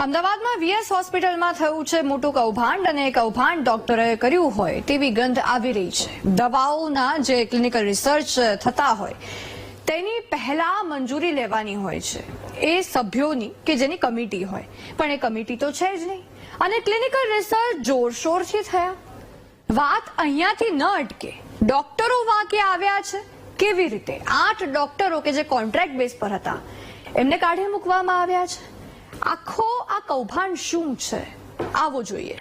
અમદાવાદમાં વીએસ હોસ્પિટલમાં થયું છે મોટું કૌભાંડ અને કૌભાંડ ડોક્ટરે કર્યું હોય તેવી ગંધ આવી રહી છે. દવાઓના જે ક્લિનિકલ રિસર્ચ થતા હોય, તેની પહેલા મંજૂરી લેવાની હોય છે. એ સભ્યોની કે જેની કમિટી હોય. પણ એ કમિટી તો છે જ નહીં. અને ક્લિનિકલ રિસર્ચ જોરશોરથી થયા. વાત અહીંયાથી ન અટકે. ડોક્ટરો વાંકે આવ્યા છે. કેવી રીતે? આઠ ડોક્ટરો કે જે કોન્ટ્રાક્ટ બેઝ પર હતા, એમને કાઢી મૂકવામાં આવ્યા છે. આખો આ કૌભાંડ શું છે? આવો જોઈએ.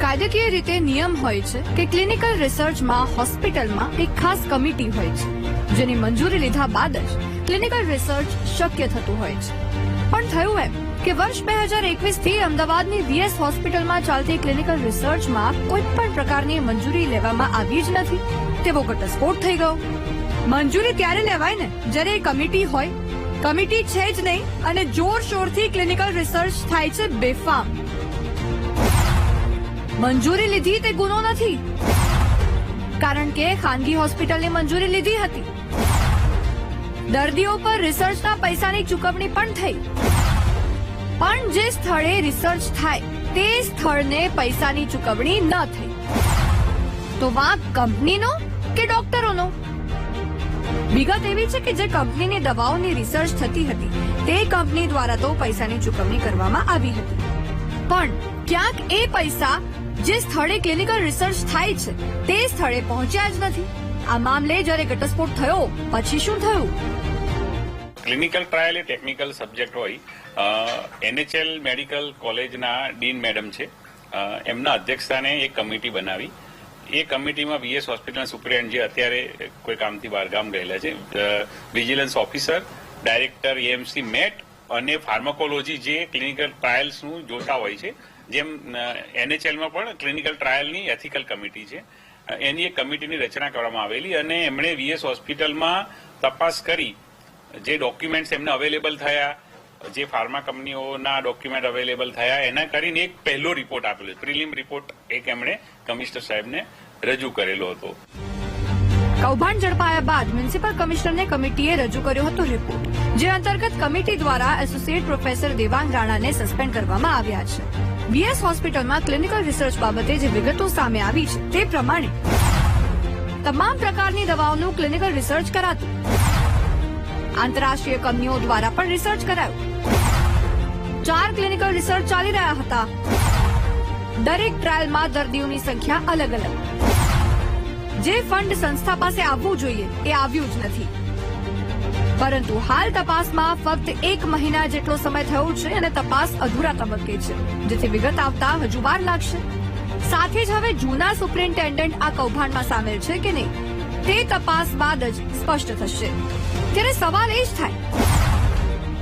કાયદાકીય રીતે નિયમ હોય છે કે ક્લિનિકલ રિસર્ચમાં હોસ્પિટલમાં એક ખાસ કમિટી હોય છે, જેની મંજૂરી લીધા બાદ જ ક્લિનિકલ રિસર્ચ શક્ય થતું હોય છે. પણ થયું એમ કે વર્ષ બે હજાર એકવીસથી અમદાવાદની વીએસ હોસ્પિટલમાં ચાલતી ક્લિનિકલ રિસર્ચમાં કોઈ પણ પ્રકારની મંજૂરી લેવામાં આવી જ નથી. તેવો ઘટસ્ફોટ થઈ ગયો. મંજૂરી ત્યારે લેવાય ને જ્યારે એ કમિટી હોય. કમિટી છે જ નહીં અને જોરશોરથી ક્લિનિકલ રિસર્ચ થાય છે બેફામ. મંજૂરી લીધી તે ગુનો નથી. કારણ કે ખાનગી હોસ્પિટલની મંજૂરી લીધી હતી. દર્દીઓ પર રિસર્ચના પૈસાની ચૂકવણી પણ થઈ. પણ જે સ્થળે રિસર્ચ થાય, તે સ્થળને પૈસાની ચૂકવણી ન થઈ. તો વાંક કંપનીનો કે ડોક્ટરોનો? વિગત એવી છે કે જે કંપનીની દવાઓની રિસર્ચ થતી હતી, તે કંપની દ્વારા તો પૈસાની ચૂકવણી કરવામાં આવી હતી. પણ ક્યાંક એ પૈસા જે સ્થળે ક્લિનિકલ રિસર્ચ થાય છે, તે સ્થળે પહોંચ્યા જ નથી. આ મામલે જ્યારે ઘટસ્ફોટ થયો, પછી શું થયું? ક્લિનિકલ ટ્રાયલ એ ટેકનિકલ સબ્જેક્ટ હોય એનએચએલ મેડિકલ કોલેજના ડીન મેડમ છે. એમના અધ્યક્ષસ્થાને એક કમિટી બનાવી. એ કમિટીમાં વીએસ હોસ્પિટલના સુપ્રિન્ટ જે અત્યારે કોઈ કામથી બહારગામ ગયેલા છે vigilance officer director AMC MET અને ફાર્માકોલોજી જે ક્લિનિકલ ટ્રાયલ્સનું જોતા હોય છે. જેમ એનએચએલમાં પણ ક્લિનિકલ ટ્રાયલની એથિકલ કમિટી છે. એની એક કમિટીની રચના કરવામાં આવેલી અને એમણે વીએસ હોસ્પિટલમાં તપાસ કરી. જે ડોક્યુમેન્ટ્સ એમને અવેલેબલ થયા જે ફાર્મા કંપનીઓના ડોક્યુમેન્ટ અવેલેબલ થયા, એના કરીને એક પહેલો રિપોર્ટ આપેલો પ્રિલિમ રિપોર્ટ એક એમણે કમિશનર સાહેબને રજૂ કરેલો હતો. કૌભાંડ ઝડપાયા બાદ મ્યુનિસિપલ કમિશનરને કમિટીએ રજૂ કર્યો હતો રિપોર્ટ જે અંતર્ગત કમિટી દ્વારા એસોસિએટ પ્રોફેસર દેવાંગ રાણાને સસ્પેન્ડ કરવામાં આવ્યા છે. બીએસ હોસ્પિટલમાં ક્લિનિકલ રિસર્ચ બાબતે જે વિગતો સામે આવી છે, તે પ્રમાણે તમામ પ્રકારની દવાઓનું ક્લિનિકલ રિસર્ચ કરાતું. આંતરરાષ્ટ્રીય કંપનીઓ દ્વારા પણ રિસર્ચ કરાયું. ચાર ક્લિનિકલ રિસર્ચ ચાલી રહ્યા હતા. દરેક ટ્રાયલમાં દર્દીઓની સંખ્યા અલગ અલગ. જે ફંડ સંસ્થા પાસે આવવું જોઈએ એ આવ્યું જ નથી. પરંતુ હાલ તપાસમાં ફક્ત એક મહિના જેટલો સમય થયો છે અને તપાસ અધૂરા તબક્કે છે, જેથી વિગત આવતા હજુ વાર લાગશે. સાથે જ હવે જૂના સુપ્રિન્ટેન્ડન્ટ આ કૌભાંડમાં સામેલ છે કે નહીં? તે તપાસ બાદ જ સ્પષ્ટ થશે. ત્યારે સવાલ એ જ થાય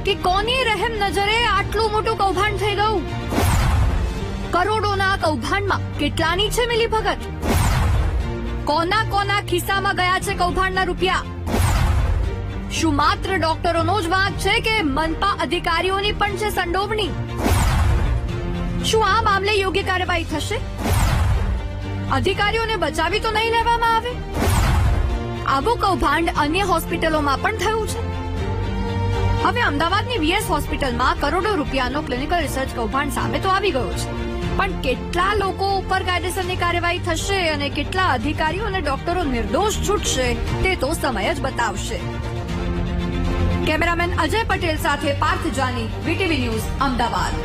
કે કોની રહેમ નજરે આટલું મોટું કૌભાંડ થઈ ગયું? કરોડોના કૌભાંડમાં કેટલાની છે મિલીભગત કોના કોના ખિસ્સામાં ગયા છે કૌભાંડના રૂપિયા? શું માત્ર ડોક્ટરોનો જ વાંક છે કે મનપા અધિકારીઓની પણ છે સંડોવણી? શું આ મામલે યોગ્ય કાર્યવાહી થશે? અધિકારીઓને બચાવી તો નહીં લેવામાં આવે? આવું કૌભાંડ અન્ય હોસ્પિટલોમાં પણ થયું છે. હવે અમદાવાદની વીએસ હોસ્પિટલમાં કરોડો રૂપિયાનો ક્લિનિકલ રિસર્ચ કૌભાંડ સામે તો આવી ગયો છે. પણ કેટલા લોકો ઉપર કાયદેસરની કાર્યવાહી થશે અને કેટલા અધિકારીઓ અને ડોક્ટરો નિર્દોષ છૂટશે તે તો સમય જ બતાવશે. કેમેરામેન અજય પટેલ સાથે પાર્થ જાની, વીટીવી ન્યૂઝ, અમદાવાદ.